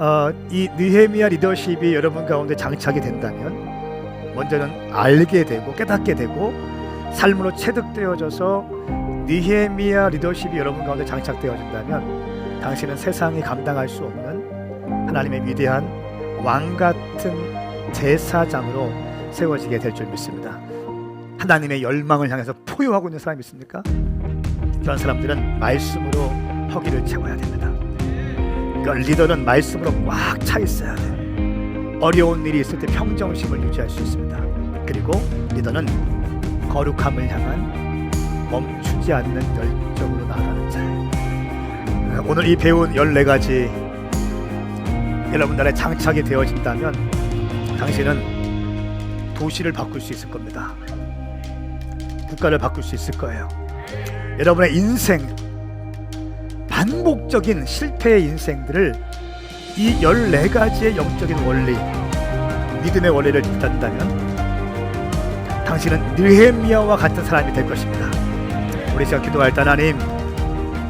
어, 이 느헤미야 리더십이 여러분 가운데 장착이 된다면 먼저는 알게 되고 깨닫게 되고 삶으로 체득되어져서 느헤미야 리더십이 여러분 가운데 장착되어진다면 당신은 세상이 감당할 수 없는 하나님의 위대한 왕 같은 제사장으로 세워지게 될 줄 믿습니다. 하나님의 열망을 향해서 포효하고 있는 사람이 있습니까? 그런 사람들은 말씀으로 허기를 채워야 됩니다. 그러니까 리더는 말씀으로 꽉 차 있어야 돼. 어려운 일이 있을 때 평정심을 유지할 수 있습니다. 그리고 리더는 거룩함을 향한 멈추지 않는 열정으로 나아가는 자. 오늘 이 배운 14가지 여러분 안에 장착이 되어진다면 당신은 도시를 바꿀 수 있을 겁니다. 국가를 바꿀 수 있을 거예요. 여러분의 인생 반복적인 실패의 인생들을 이 14가지의 영적인 원리, 믿음의 원리를 붙잡다면 당신은 느헤미야와 같은 사람이 될 것입니다. 우리 시간 기도할 때 하나님,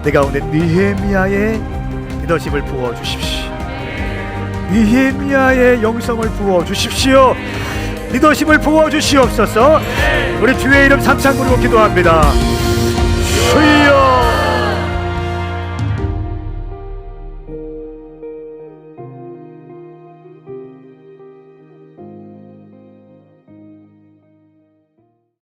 내 가운데 느헤미야의 리더십을 부어 주십시오. 느헤미야의 영성을 부어 주십시오. 리더십을 부어 주시옵소서. 우리 주의 이름 삼창 부르고 기도합니다.